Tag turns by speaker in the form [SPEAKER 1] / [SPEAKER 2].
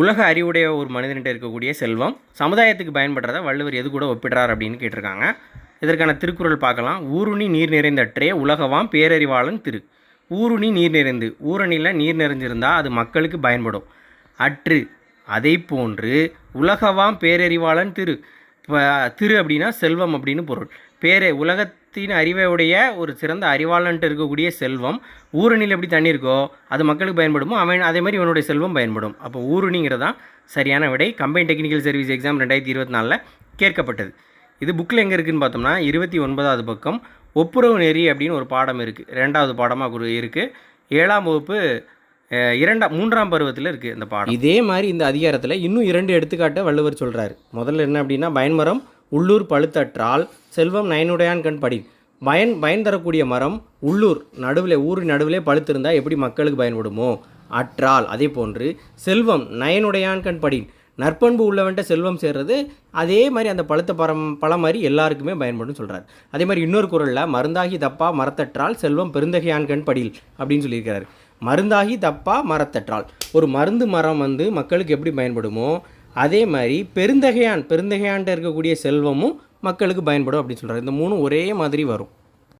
[SPEAKER 1] உலக அறிவுடைய ஒரு மனிதன்கிட்ட இருக்கக்கூடிய செல்வம் சமுதாயத்துக்கு பயன்படுறத வள்ளுவர் எது கூட ஒப்பிடுறார் அப்படின்னு கேட்டிருக்காங்க இதற்கான திருக்குறள் பார்க்கலாம் ஊருணி நீர் நிறைந்தற்றே உலகவாம் பேரறிவாளன் திரு ஊருணி நீர் நிறைந்து ஊரணியில் நீர் நிறைஞ்சிருந்தால் அது மக்களுக்கு பயன்படும் அற்று அதை போன்று உலகவாம் பேரறிவாளன் திரு திரு அப்படின்னா செல்வம் அப்படின்னு பொருள் பேரே உலகத்தின் அறிவையுடைய ஒரு சிறந்த அறிவாளன்ட்டு இருக்கக்கூடிய செல்வம் ஊரணியில் எப்படி தண்ணி இருக்கோ அது மக்களுக்கு பயன்படுமோ அவன் அதே மாதிரி இவனுடைய செல்வம் பயன்படும் அப்போ ஊரணிங்கிறதான் சரியான விடை கம்பைன் டெக்னிக்கல் சர்வீஸ் எக்ஸாம் ரெண்டாயிரத்தி இருபத்தி நாலில் கேட்கப்பட்டது இது புக்கில் எங்கே இருக்குதுன்னு பார்த்தோம்னா இருபத்தி ஒன்பதாவது பக்கம் ஒப்புரவு நெறி அப்படின்னு ஒரு பாடம் இருக்குது ரெண்டாவது பாடமாக இருக்குது ஏழாம் வகுப்பு இரண்டாம் மூன்றாம் பருவத்தில் இருக்குது இந்த பாடம்
[SPEAKER 2] இதே மாதிரி இந்த அதிகாரத்தில் இன்னும் இரண்டு எடுத்துக்காட்டை வள்ளுவர் சொல்கிறார் முதல்ல என்ன அப்படின்னா பயன்மரம் உள்ளூர் பழுத்தற்றால் செல்வம் நயனுடையான் கண் படி பயன் பயன் தரக்கூடிய மரம் உள்ளூர் நடுவில் ஊரின் நடுவிலே பழுத்திருந்தால் எப்படி மக்களுக்கு பயன்படுமோ அற்றால் அதே போன்று செல்வம் நயனுடையான் கண் படி நற்பண்பு உள்ளவன்ட்ட செல்வம் சேர்றது அதே மாதிரி அந்த பழுத்த பரம் பழம் மாதிரி எல்லாருக்குமே பயன்படும் சொல்கிறார் அதே மாதிரி இன்னொரு குரலில் மருந்தாகி தப்பா மரத்தற்றால் செல்வம் பெருந்தகையான் கண் படில் அப்படின்னு சொல்லியிருக்கிறார் மருந்தாகி தப்பாக மரத்தற்றால் ஒரு மருந்து மரம் வந்து மக்களுக்கு எப்படி பயன்படுமோ அதே மாதிரி பெருந்தகையான் பெருந்தகையான்ட்டு இருக்கக்கூடிய செல்வமும் மக்களுக்கு பயன்படும் அப்படின்னு சொல்கிறார் இந்த மூணும் ஒரே மாதிரி வரும்